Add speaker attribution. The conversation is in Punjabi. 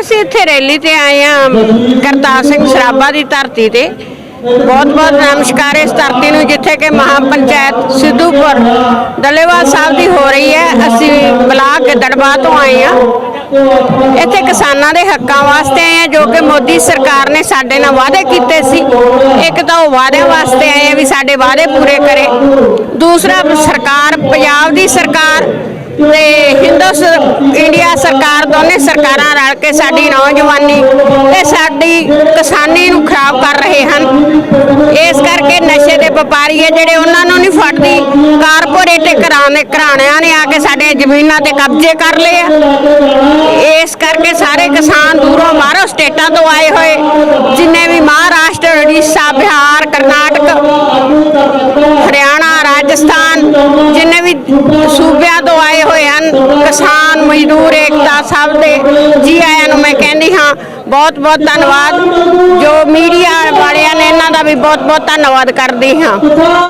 Speaker 1: ਅਸੀਂ ਇੱਥੇ ਰੈਲੀ ਤੇ ਆਏ ਆ ਕਰਤਾਰ ਸਿੰਘ ਸਰਾਭਾ ਦੀ ਧਰਤੀ ਤੇ। ਬਹੁਤ ਬਹੁਤ ਨਮਸਕਾਰ ਇਸ ਧਰਤੀ ਨੂੰ, ਜਿੱਥੇ ਕਿ ਮਹਾ ਪੰਚਾਇਤ ਸਿੱਧੂਪੁਰ ਦਲੇਵਾਲ ਸਾਹਿਬ ਦੀ ਹੋ ਰਹੀ ਹੈ। ਅਸੀਂ ਬਲਾਕ ਦੜਬਾ ਤੋਂ ਆਏ ਆ ਇੱਥੇ ਕਿਸਾਨਾਂ ਦੇ ਹੱਕਾਂ ਵਾਸਤੇ ਆਏ ਆ ਜੋ ਕਿ ਮੋਦੀ ਸਰਕਾਰ ਨੇ ਸਾਡੇ ਨਾਲ ਵਾਅਦੇ ਕੀਤੇ ਸੀ। ਇੱਕ ਤਾਂ ਉਹ ਵਾਅਦਿਆਂ ਵਾਸਤੇ ਆਏ ਆ ਵੀ ਸਾਡੇ ਵਾਅਦੇ ਪੂਰੇ ਕਰੇ। ਦੂਸਰਾ, ਸਰਕਾਰ, ਪੰਜਾਬ ਦੀ ਸਰਕਾਰ ਤੇ ਹਿੰਦੁਸਤਾਨ ਇੰਡੀਆ ਸਰਕਾਰ, ਦੋਨੇ ਸਰਕਾਰਾਂ ਰਲ ਕੇ ਸਾਡੀ ਨੌਜਵਾਨੀ ਤੇ ਸਾਡੀ ਕਿਸਾਨੀ ਨੂੰ ਖਰਾਬ ਕਰ ਰਹੇ ਹਨ। ਇਸ ਕਰਕੇ ਨਸ਼ੇ ਦੇ ਵਪਾਰੀ ਹੈ ਜਿਹੜੇ ਉਹਨਾਂ ਨੂੰ ਨਹੀਂ ਫੜਦੀ। ਕਾਰਪੋਰੇਟ ਘਰਾਣੇ, ਘਰਾਣਿਆਂ ਨੇ ਆ ਕੇ ਸਾਡੇ ਜ਼ਮੀਨਾਂ ਤੇ ਕਬਜ਼ੇ ਕਰ ਲਏ ਆ। ਇਸ ਕਰਕੇ ਸਾਰੇ ਕਿਸਾਨ ਦੂਰੋਂ ਬਾਹਰੋਂ ਸਟੇਟਾਂ ਤੋਂ ਆਏ ਹੋਏ, ਜਿੰਨੇ ਵੀ ਮਹਾਰਾਸ਼ਟਰ, ਉੜੀਸਾ, ਬਿਹਾਰ, ਕਰਨਾਟਕ, ਹਰਿਆਣਾ, ਰਾਜਸਥਾਨ, ਜਿੰਨੇ ਵੀ ਸੂਬਿਆਂ ਤੋਂ ਕਿਸਾਨ ਮਜ਼ਦੂਰ ਏਕਤਾ ਸਭ ਦੇ ਜੀ ਆਇਆਂ ਨੂੰ ਮੈਂ ਕਹਿੰਦੀ ਹਾਂ, ਬਹੁਤ ਬਹੁਤ ਧੰਨਵਾਦ। ਜੋ ਮੀਡੀਆ ਵਾਲਿਆਂ ਨੇ ਇਹਨਾਂ ਦਾ ਵੀ ਬਹੁਤ ਬਹੁਤ ਧੰਨਵਾਦ ਕਰਦੀ ਹਾਂ।